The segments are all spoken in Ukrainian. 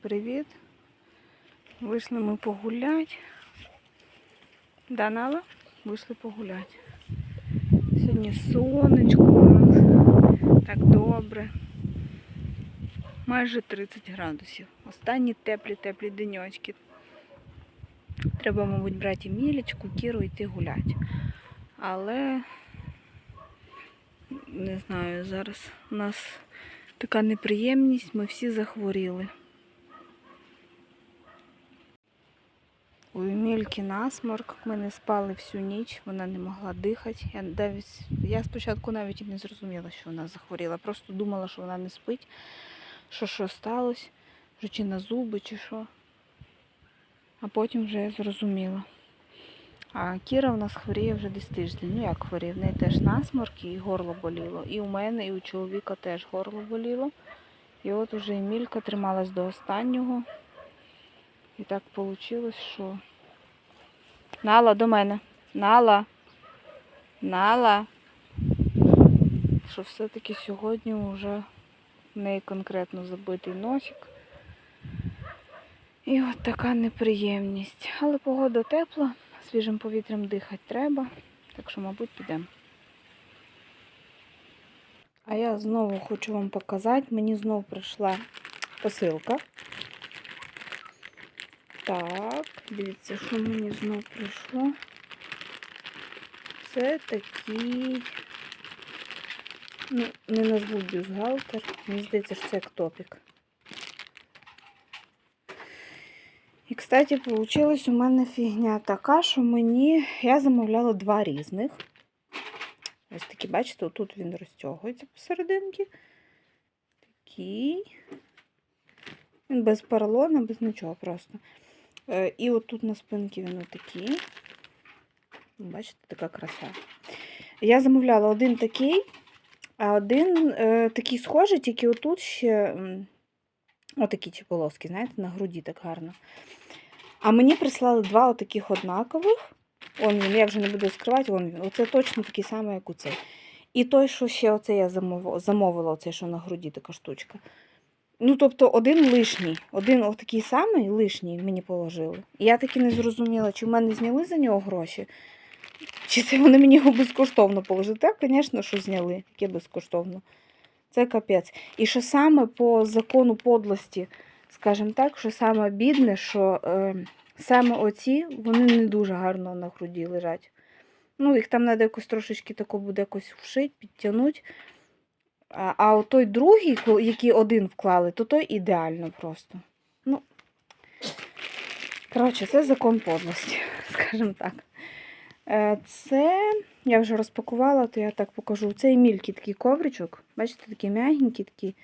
привіт! Вийшли ми погулять. Да, Нала? Вийшли погулять. Сьогодні сонечко у нас. Так добре. Майже 30 градусів. Останні теплі-теплі денечки. Треба, мабуть, брати Мілечку, Кіру йти гуляти. Але не знаю, зараз у нас така неприємність, ми всі захворіли. У Емільки насморк, ми не спали всю ніч, вона не могла дихати. Я, навіть, я спочатку навіть і не зрозуміла, що вона захворіла. Просто думала, що вона не спить, що що сталося, що чи на зуби, чи що. А потім вже я зрозуміла. А Кіра у нас хворіє вже десь тиждень. Ну як хворіє, в неї теж насморк і горло боліло. І у мене, і у чоловіка теж горло боліло. І от уже Емілька трималась до останнього. І так вийшло, що. Нала до мене. Нала. Нала. Що все-таки сьогодні вже в неї конкретно забитий носик. І от така неприємність. Але погода тепла, свіжим повітрям дихати треба. Так що, мабуть, підемо. А я знову хочу вам показати. Мені знову прийшла посилка. Так, дивіться, що мені знову прийшло. Це такий, ну, не назву бюстгальтер. Мені здається, що це як топік. І, кстати, вийшла у мене фігня така, що мені. Я замовляла два різних. Ось такі, бачите, отут він розтягується посерединки. Такий. Він без поролона, без нічого просто. Е, І отут на спинці він отакий. Бачите, така краса. Я замовляла один такий, а один е, такий схожий, тільки отут ще отакі чи полоски, знаєте, на груді так гарно. А мені прислали два отаких однакових. Он я вже не буду скривати, він. Оце точно такий самий, як у цей. І той, що ще оце я замовила, оце, що на груді така штучка. Ну, тобто, один лишній, один отакий самий лишній мені положили. І я таки не зрозуміла, чи в мене зняли за нього гроші, чи це вони мені його безкоштовно положили. Так, звісно, що зняли, яке безкоштовно. Це капець. І що саме по закону подлості, скажімо так, що саме бідне, що е, саме оці, вони не дуже гарно на груді лежать. Ну, їх там треба якось трошечки тако буде якось вшити, підтягнути. А, от той другий, який один вклали, то той ідеально просто. Ну, коротше, це закон подлості, скажімо так. Е, Це я вже розпакувала, то я так покажу. Це Емільки такий ковричок. Бачите, такий м'ягенький такий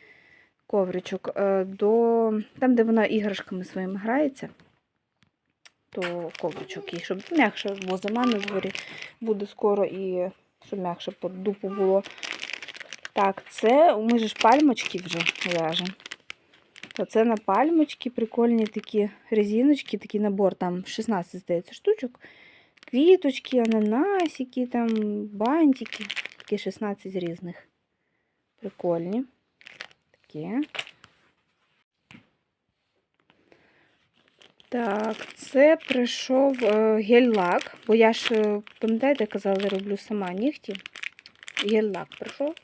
ковричок. Е, До... Там, де вона іграшками своїми грається, то ковричок їй, щоб м'якше, бо зима на дворі буде скоро і щоб м'якше під дупу було. Так, це ми ж пальмочки вже ляжемо. Оце на пальмочки прикольні такі резиночки, такий набор, там 16, здається, штучок. Квіточки, ананасики, там бантики. Такі 16 різних. Прикольні. Такі. Так, це прийшов е, гель-лак, бо я ж, е, пам'ятаєте, казала, роблю сама нігті. Гель-лак прийшов.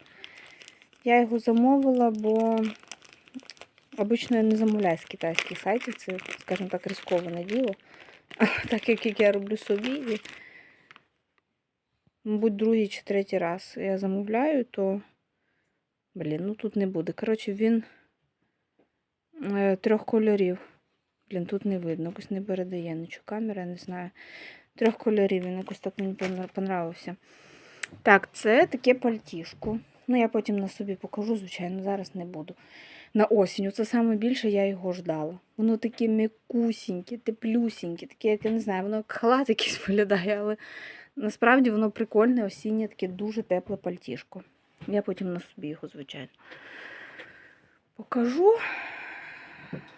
Я його замовила, бо обично я не замовляю з китайських сайтів. Це, скажімо так, ризиковане діло. Так як я роблю собі. Мабуть, другий чи третій раз я замовляю, то. Блін, ну тут не буде. Коротше, він е, трьох кольорів. Блін, тут не видно, якось не передає нічого камера, не знаю. Трьох кольорів, він якось так мені понравився. Так, це таке пальтішко. Ну, я потім на собі покажу, звичайно, зараз не буду. На осінь. Це саме більше я його ждала. Воно таке м'якусіньке, теплюсіньке, таке, як я не знаю, воно як халат якийсь виглядає, але насправді воно прикольне, осіннє, таке дуже тепле пальтішко. Я потім на собі його, звичайно. Покажу.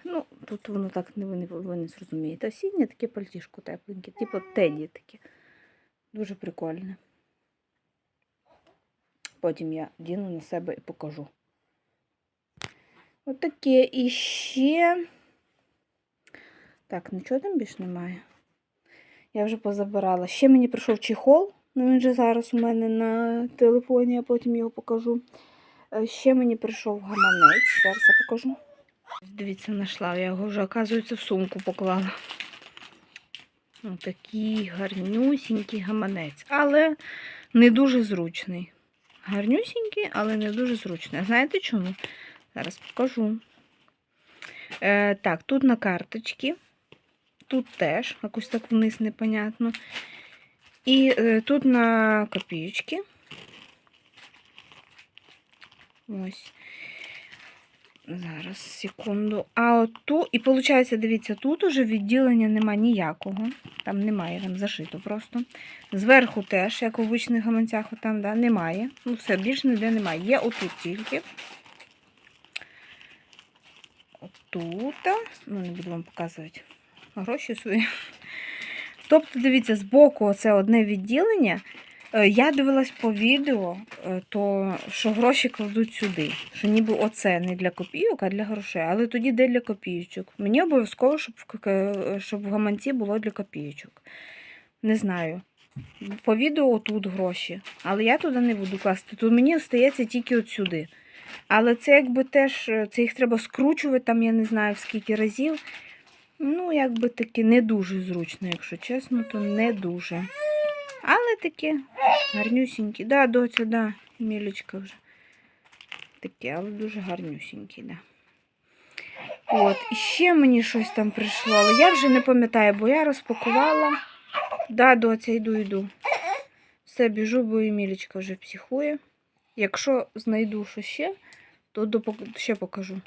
Ну, тут воно так ви не, ви не зрозумієте. Осіннє таке пальтішко тепленьке, типу теді таке. Дуже прикольне. Потім я діну на себе і покажу. Отаке. І ще Так, нічого там більш немає. Я вже позабирала. Ще мені прийшов чехол. Ну, він же зараз у мене на телефоні, я потім його покажу. Е, Ще мені прийшов гаманець. Зараз я покажу. Дивіться, знайшла. Я його вже, оказується, в сумку поклала. Ну, такий гарнюсінький гаманець. Але не дуже зручний. Гарнюсінький, але не дуже зручний. Знаєте чому? Зараз покажу. Е, так, тут на карточці. Тут теж, якось так вниз непонятно. І е, тут на копійки. Ось. Зараз, секунду. А от ту, і виходить, дивіться, тут уже відділення нема ніякого. Там немає, там зашито просто. Зверху теж, як в обичних гаманцях, там, да, немає. Ну, все, більше ніде немає. Є отут тільки. Отут. Ну, не буду вам показувати гроші свої. Тобто, дивіться, збоку оце одне відділення. Е, Я дивилась по відео, е, то що гроші кладуть сюди. Що ніби оце не для копійок, а для грошей. Але тоді де для копійочок. Мені обов'язково, щоб в, щоб в гаманці було для копійочок. Не знаю. По відео отут гроші. Але я туди не буду класти. Тут мені остається тільки от сюди. Але це якби теж, е, це їх треба скручувати, там я не знаю в скільки разів. Ну, якби таки не дуже зручно, якщо чесно, то не дуже. Таке гарнюсінькі. Да, доця, да, мілечка вже. Таке, але дуже гарнюсінькі, да. От, і ще мені щось там прийшло, але я вже не пам'ятаю, бо я розпакувала. Да, доця, йду, йду. Все, біжу, бо Емілічка вже психує. Якщо знайду що ще, то ще покажу.